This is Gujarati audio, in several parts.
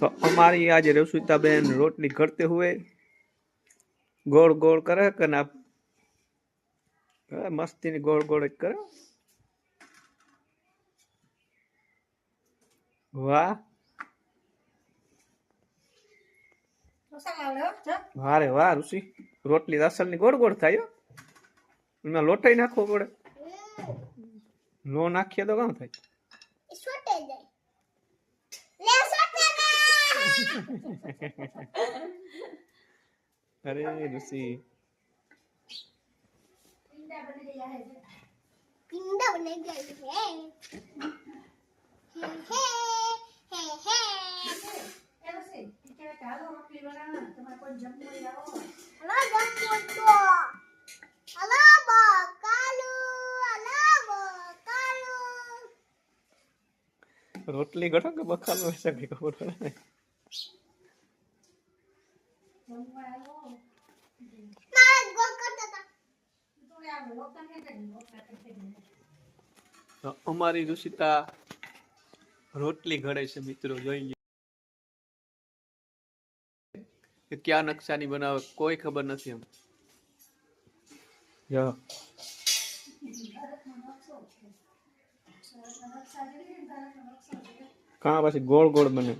तो हमारी आज रसोईता बहन रोटली करते हुए गोल गोल कर मस्ती ने गोल गोल कर वाह વારે વાહ, ઋષિ. રોટલી રાસલ ની ગોળ થાય લોટાઈ નાખવો પડે. નો નાખીએ તો કામ થાય જાય લે સોટે અરે ઋષિ પિંડા બની ગઈ છે હે હે હે હે હલો જમવું તો હલો રોટલી ગણો કે બખાલો હશે કઈ ખબર પડે અમારી ઋષિતા રોટલી ઘડે છે મિત્રો જોઈ. કે ક્યાં નકશાની બનાવે કોઈ ખબર નથી એમ. જો કાં પછી ગોળ ગોળ બને?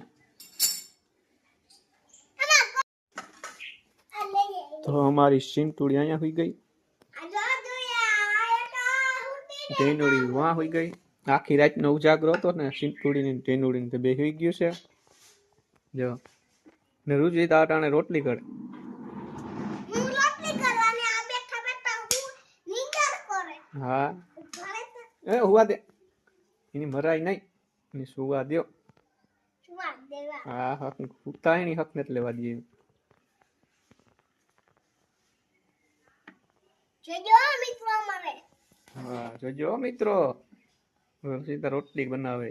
તો અમારી સિંટુડી અહીંયા હોઈ ગઈ. ટેનુડી વાં હોઈ ગઈ. આખી રાતનો ઉજાગરો હતો ને સિંટુડીની ટેનુડીને તે બે હોઈ ગયું છે. જો. ને રુચિ તાટાણે રોટલી કરે. હા. એ હુવા દે એની મરાય નહીં એની સુવા દો હા હક એની હક નથી લેવા દઈએ હા જોજો મિત્રો સીધા રોટલી બનાવે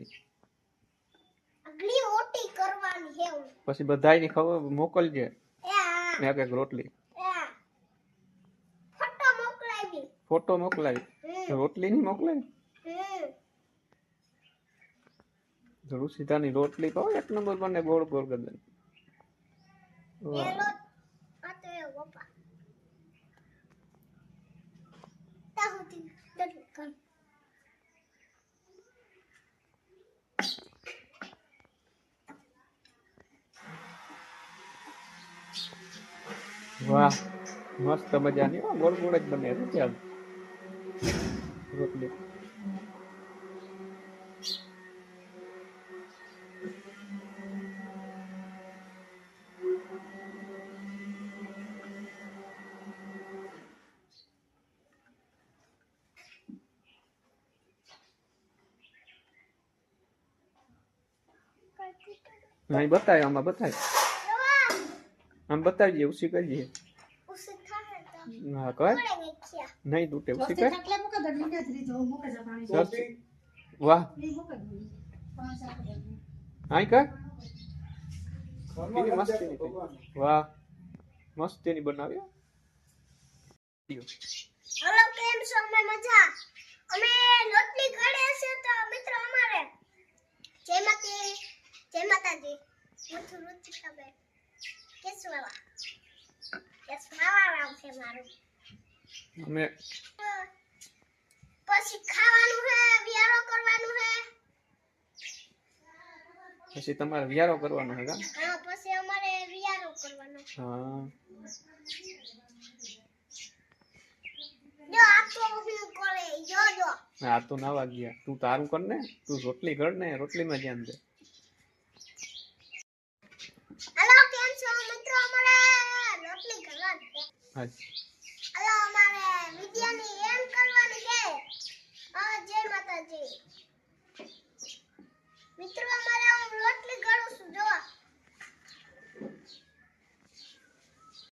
પછી બધા બધાયની ખબર મોકલજે મેં એક રોટલી ફોટો મોકલાવી રોટલી નહીં મોકલાવી જરૂર સીધાની રોટલી કહો એક નંબર બને ગોળ ગોળ ગદન એલો આ તો એ પપ્પા તા હોતી દટ કર વાહ મસ્ત મજાની હો, ગોળ ગોળ જ બને છે ચાલ રોટલી અહીં બતાય આમાં બતાય. આમ બતાવજે ઉસી તો હા કર. નહીં તૂટે ઉસી કર. વાહ. આઈ કર. કેવી વાહ. મસ્તીની બનાવી હો. કેમ છો? અમે મજા. અમે રોટલી છે તો મિત્રો અમારે જય માતા જય માતાજી હું છું રુચિકાબેન કેસવાળા કેસવાળા નામ છે મારું અમે પછી ખાવાનું હે વિયારો કરવાનું હે પછી તમારે વ્યારો કરવાનો છે કા હા પછી અમારે વિયારો કરવાનો હા જો આ તો હું કરે જો જો આ તો નાવા ગયા તું તારું કર ને તું રોટલી ઘડ ને રોટલીમાં ધ્યાન દે હેલો કેમ છો? મિત્રો અમારે રોટલી કરવાની છે. હેલો અમારે વિદ્યાની એમ કરવાની છે. હા જય માતાજી. મિત્રો અમારે હું રોટલી કરું છું જોવા?